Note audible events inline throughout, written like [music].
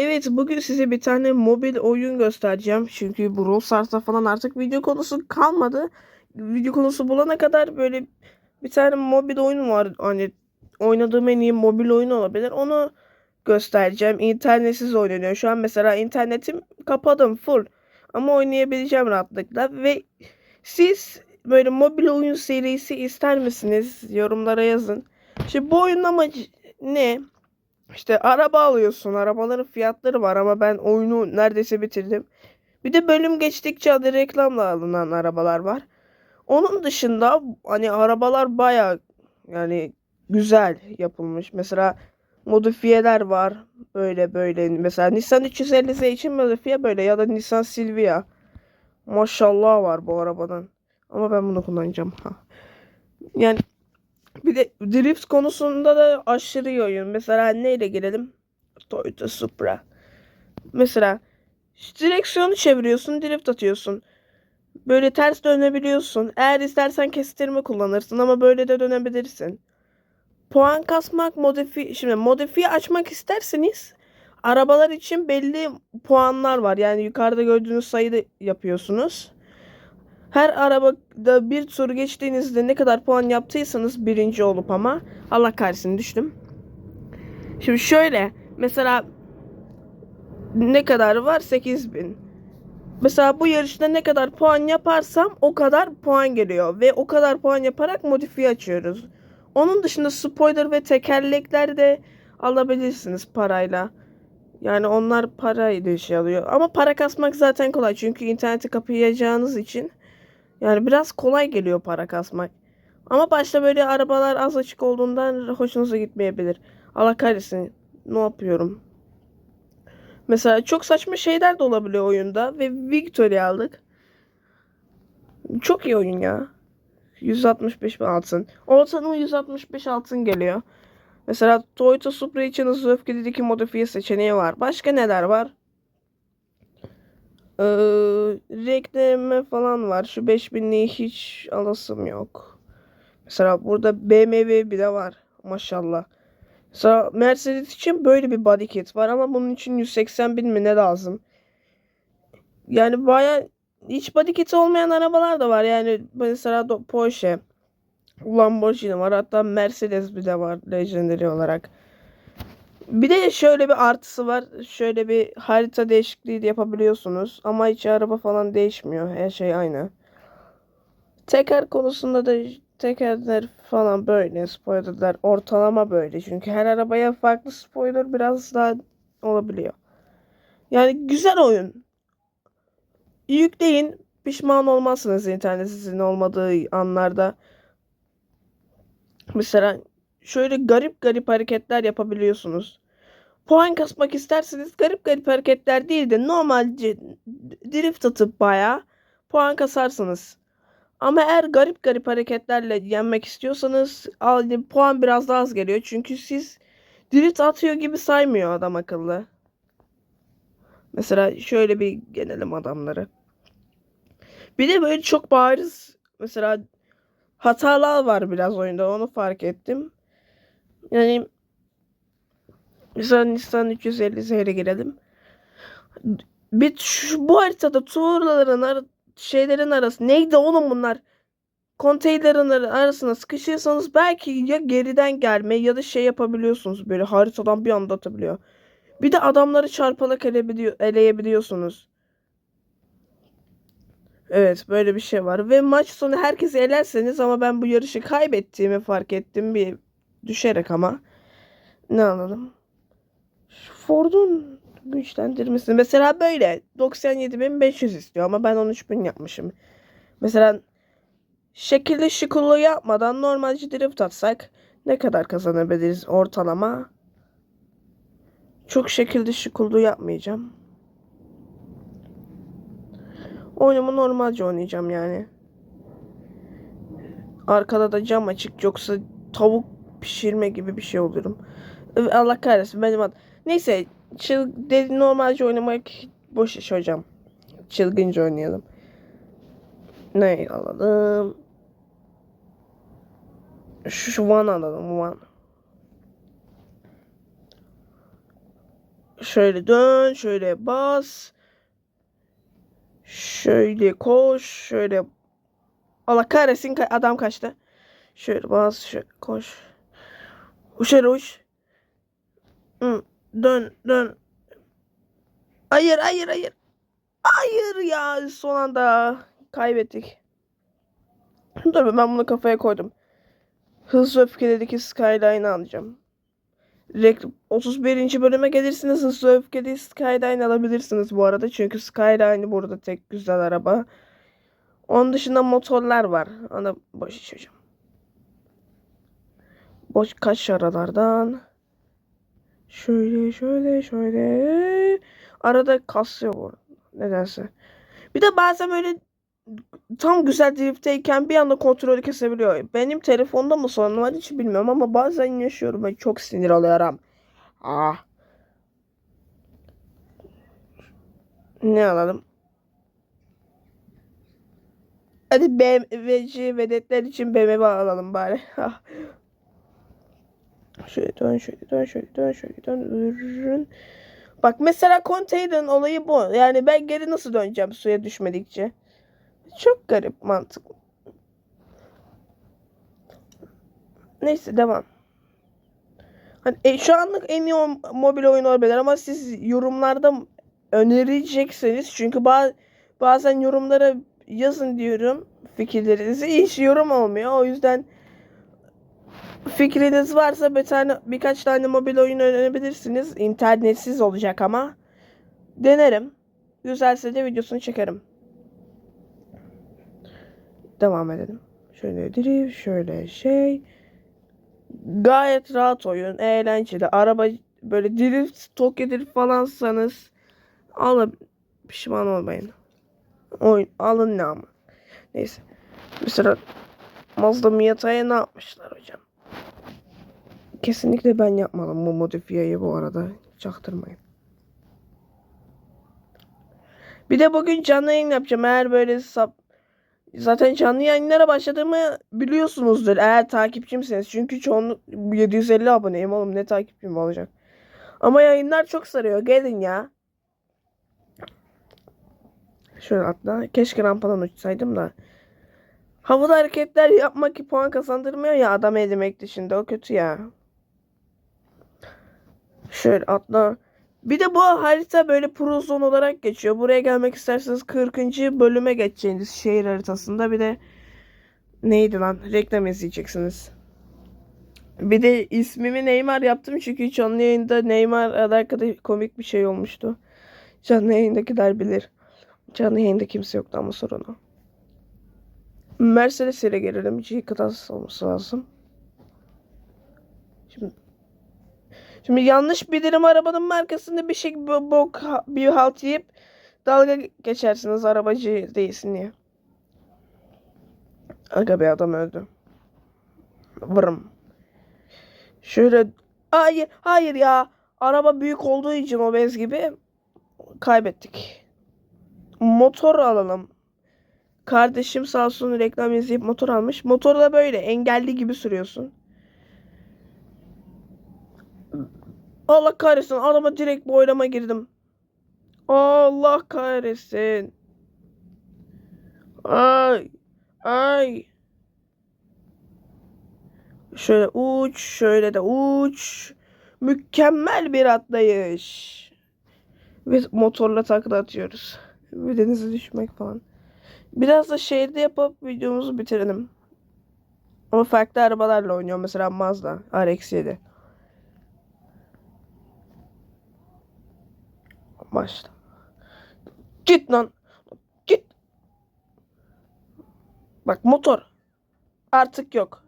Evet bugün size bir tane mobil oyun göstereceğim. Çünkü Brawl Stars'ta falan artık video konusu kalmadı. Video konusu bulana kadar böyle bir tane mobil oyun var. Hani oynadığım en iyi mobil oyun olabilir. Onu göstereceğim. İnternetsiz oynanıyor. Şu an mesela internetim kapadım full. Ama oynayabileceğim rahatlıkla. Ve siz böyle mobil oyun serisi ister misiniz? Yorumlara yazın. Şimdi bu oyunun amacı ne? İşte araba alıyorsun. Arabaların fiyatları var ama ben oyunu neredeyse bitirdim. Bir de bölüm geçtikçe adı reklamla alınan arabalar var. Onun dışında hani arabalar baya yani güzel yapılmış. Mesela modifiyeler var. Böyle böyle. Mesela Nissan 350Z için modifiye böyle ya da Nissan Silvia. Maşallah var bu arabadan. Ama ben bunu kullanacağım. Ha. Yani bir de drift konusunda da aşırı iyi oyun. Mesela neyle girelim? Toyota Supra. Mesela direksiyonu çeviriyorsun, drift atıyorsun. Böyle ters dönebiliyorsun. Eğer istersen kestirme kullanırsın ama böyle de dönebilirsin. Puan kasmak, modifi şimdi modifiye açmak isterseniz arabalar için belli puanlar var. Yani yukarıda gördüğünüz sayıda yapıyorsunuz. Her arabada bir tur geçtiğinizde ne kadar puan yaptıysanız birinci olup ama Allah kahretsin düştüm. Şimdi şöyle mesela ne kadar var? 8000. Mesela bu yarışta ne kadar puan yaparsam o kadar puan geliyor ve o kadar puan yaparak modifiye açıyoruz. Onun dışında spoiler ve tekerlekler de alabilirsiniz parayla. Yani onlar parayla şey alıyor. Ama para kasmak zaten kolay. Çünkü interneti kapayacağınız için yani biraz kolay geliyor para kasmak. Ama başta böyle arabalar az açık olduğundan hoşunuza gitmeyebilir. Allah kahretsin. Ne yapıyorum? Mesela çok saçma şeyler de olabiliyor oyunda. Ve Victory aldık. Çok iyi oyun ya. 165 altın. Ortalama 165 altın geliyor. Mesela Toyota Supra için hızlı öfkelideki modifiye seçeneği var. Başka neler var? Ee, reklame falan var. Şu 5000'liği hiç alasım yok. Mesela burada BMW bile var. Maşallah. Mesela Mercedes için böyle bir body kit var ama bunun için 180 bin mi ne lazım? Yani baya hiç body kit olmayan arabalar da var. Yani mesela Porsche, Lamborghini var. Hatta Mercedes bir de var Legendary olarak. Bir de şöyle bir artısı var. Şöyle bir harita değişikliği de yapabiliyorsunuz. Ama hiç araba falan değişmiyor. Her şey aynı. Teker konusunda da tekerler falan böyle. Spoilerlar ortalama böyle. Çünkü her arabaya farklı spoiler biraz daha olabiliyor. Yani güzel oyun. Yükleyin. Pişman olmazsınız internet sizin olmadığı anlarda. Mesela şöyle garip garip hareketler yapabiliyorsunuz. Puan kasmak isterseniz garip garip hareketler değil de normalce drift atıp bayağı puan kasarsınız. Ama eğer garip garip hareketlerle yenmek istiyorsanız puan biraz daha az geliyor. Çünkü siz drift atıyor gibi saymıyor adam akıllı. Mesela şöyle bir gelelim adamları. Bir de böyle çok bariz mesela hatalar var biraz oyunda onu fark ettim. Yani mesela Nissan 350 Z'ye girelim. Bir şu, bu haritada tuğlaların ar şeylerin arası neydi oğlum bunlar? Konteynerin arasına sıkışırsanız belki ya geriden gelme ya da şey yapabiliyorsunuz böyle haritadan bir anda atabiliyor. Bir de adamları çarpalak elebiliyor, eleyebiliyorsunuz. Evet böyle bir şey var. Ve maç sonu herkesi elerseniz ama ben bu yarışı kaybettiğimi fark ettim bir düşerek ama. Ne anladım? Ford'un güçlendirmesi. Mesela böyle 97.500 istiyor ama ben 13.000 yapmışım. Mesela şekilli şıkulu yapmadan normalce drift atsak ne kadar kazanabiliriz ortalama? Çok şekilli şıkulu yapmayacağım. Oyunumu normalce oynayacağım yani. Arkada da cam açık yoksa tavuk pişirme gibi bir şey olurum. Allah kahretsin benim ad. Neyse çıl dedi normalce oynamak boş iş hocam. Çılgınca oynayalım. Ne alalım? Şu, şu one alalım one. Şöyle dön, şöyle bas. Şöyle koş, şöyle. Allah kahretsin ka- adam kaçtı. Şöyle bas, şöyle koş. Uçer uç. Hı, Dön, dön. Hayır, hayır, hayır. Hayır ya son anda kaybettik. Dur be, ben bunu kafaya koydum. Hızlı Öfke'deki Skyline'ı alacağım. Rek- 31. bölüme gelirsiniz. Hızlı Öfke'de Skyline alabilirsiniz bu arada. Çünkü Skyline burada tek güzel araba. Onun dışında motorlar var. Ona boş iş hocam. Boş kaç aralardan. Şöyle şöyle şöyle. Arada kasıyor bu. Nedense. Bir de bazen böyle tam güzel driftteyken bir anda kontrolü kesebiliyor. Benim telefonda mı sorun var hiç bilmiyorum ama bazen yaşıyorum. Ben çok sinir oluyorum. Ah. Ne alalım? Hadi BMW'ci vedetler için BMW alalım bari. [laughs] Şöyle dön, şöyle dön, şöyle dön, şöyle dön. Ürün. Bak mesela konteynerin olayı bu. Yani ben geri nasıl döneceğim suya düşmedikçe? Çok garip mantık. Neyse devam. Hani e, şu anlık en iyi mobil oyun olabilir ama siz yorumlarda önerecekseniz çünkü ba- bazen yorumlara yazın diyorum fikirlerinizi hiç yorum olmuyor. O yüzden fikriniz varsa bir tane birkaç tane mobil oyun önerebilirsiniz. İnternetsiz olacak ama denerim. Güzelse de videosunu çekerim. Devam edelim. Şöyle drift, şöyle şey. Gayet rahat oyun, eğlenceli. Araba böyle drift, Tokyo drift falansanız alın pişman olmayın. Oyun alın ne ama. Neyse. Mesela Mazda Miata'ya ne yapmışlar hocam? Kesinlikle ben yapmadım bu modifiyeyi bu arada. Çaktırmayın. Bir de bugün canlı yayın yapacağım. Eğer böyle sap Zaten canlı yayınlara başladığımı biliyorsunuzdur eğer takipçimseniz. Çünkü çoğunluk 750 aboneyim oğlum ne takipçim olacak. Ama yayınlar çok sarıyor. Gelin ya. Şöyle atla. Keşke rampadan uçsaydım da. Havada hareketler yapmak ki puan kazandırmıyor ya adam elemek dışında. O kötü ya. Şöyle atla. Bir de bu harita böyle pro zone olarak geçiyor. Buraya gelmek isterseniz 40. bölüme geçeceğiniz şehir haritasında bir de neydi lan reklam izleyeceksiniz. Bir de ismimi Neymar yaptım çünkü canlı yayında Neymar alakalı komik bir şey olmuştu. Canlı yayındakiler bilir. Canlı yayında kimse yoktu ama sorunu. Mercedes ile gelelim. G-Class olması lazım. Şimdi yanlış bilirim arabanın markasında bir şey bo- bok bir halt yiyip dalga geçersiniz arabacı değilsin diye. Aga bir adam öldü. Vırım. Şöyle hayır hayır ya araba büyük olduğu için o bez gibi kaybettik. Motor alalım. Kardeşim sağ olsun reklam izleyip motor almış. Motorla böyle engelli gibi sürüyorsun. Allah kahretsin adama direkt boylama girdim. Allah kahretsin. Ay. Ay. Şöyle uç, şöyle de uç. Mükemmel bir atlayış. Ve motorla takla atıyoruz. Bir denize düşmek falan. Biraz da şehirde yapıp videomuzu bitirelim. Ama farklı arabalarla oynuyor. Mesela Mazda RX-7. Başla. Git lan. Git. Bak motor. Artık yok.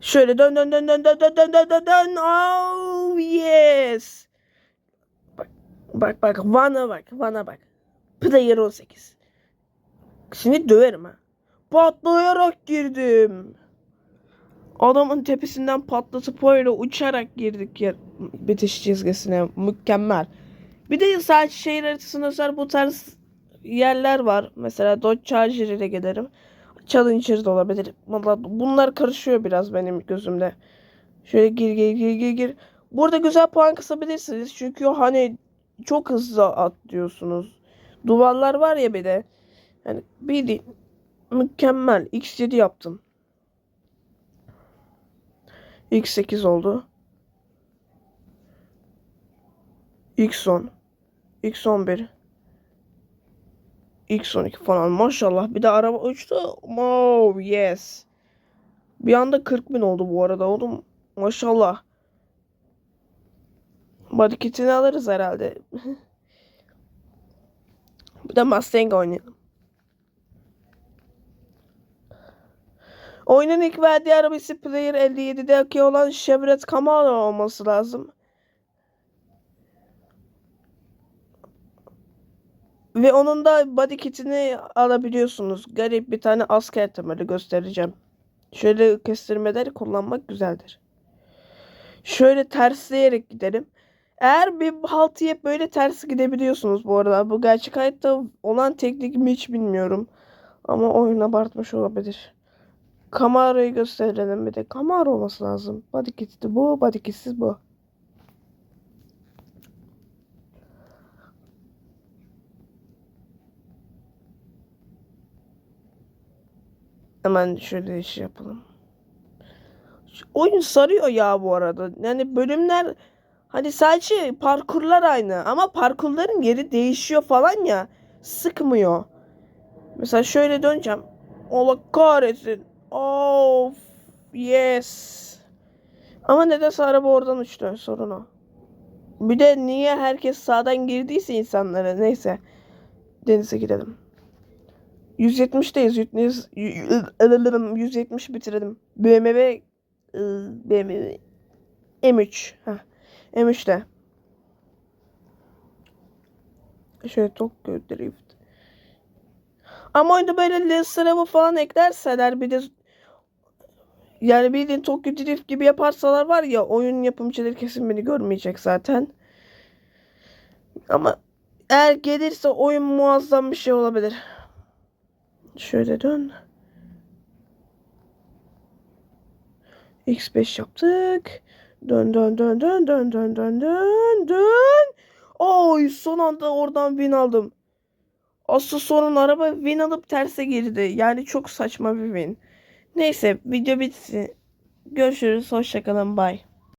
Şöyle dön dön dön dön dön dön dön dön dön dön. Oh yes. Bak bak bak Van'a bak Van'a bak. Player 18. Şimdi döverim ha. Patlayarak girdim. Adamın tepesinden patlatıp öyle uçarak girdik yer bitiş çizgisine. Mükemmel. Bir de sadece şehir haritasında özel bu tarz yerler var. Mesela Dodge Charger ile giderim. Challenger da olabilir. Bunlar karışıyor biraz benim gözümde. Şöyle gir gir gir gir gir. Burada güzel puan kısabilirsiniz. Çünkü hani çok hızlı atlıyorsunuz. Duvarlar var ya bir de. Yani bir mükemmel. X7 yaptım. X8 oldu. X10. X11. X12 falan. Maşallah. Bir de araba uçtu. Oh yes. Bir anda 40 bin oldu bu arada oğlum. Maşallah. Body kitini alırız herhalde. [laughs] bir de Mustang oynayalım. Oyunun ilk verdiği arabası Player 57'deki olan Chevrolet Camaro olması lazım. Ve onun da body kitini alabiliyorsunuz. Garip bir tane asker temeli göstereceğim. Şöyle kestirmeleri kullanmak güzeldir. Şöyle tersleyerek gidelim. Eğer bir halt yiyip böyle ters gidebiliyorsunuz bu arada. Bu gerçek hayatta olan teknik mi hiç bilmiyorum. Ama oyun abartmış olabilir. Camaro'yu gösterelim bir de. Camaro olması lazım. Body kit'i bu, body kit'siz bu. Hemen şöyle şey yapalım. Oyun sarıyor ya bu arada. Yani bölümler hani sadece parkurlar aynı ama parkurların yeri değişiyor falan ya. Sıkmıyor. Mesela şöyle döneceğim. Allah kahretsin. Of. Yes. Ama nedense araba oradan uçtu. Sorun o. Bir de niye herkes sağdan girdiyse insanlara. Neyse. Denize gidelim. 170'teyiz. 170, 170 bitirelim. BMW BMW M3. Heh. M3'te. Şöyle Tokyo Drift. Ama oyunda böyle Lester'ı falan eklerseler bir de yani bildiğin Tokyo Drift gibi yaparsalar var ya oyun yapımcıları kesin beni görmeyecek zaten. Ama eğer gelirse oyun muazzam bir şey olabilir. Şöyle dön. X5 yaptık. Dön dön dön dön dön dön dön dön dön. Oy son anda oradan win aldım. Asıl sorun araba win alıp terse girdi. Yani çok saçma bir win. Neyse video bitsin. Görüşürüz. Hoşçakalın. Bye.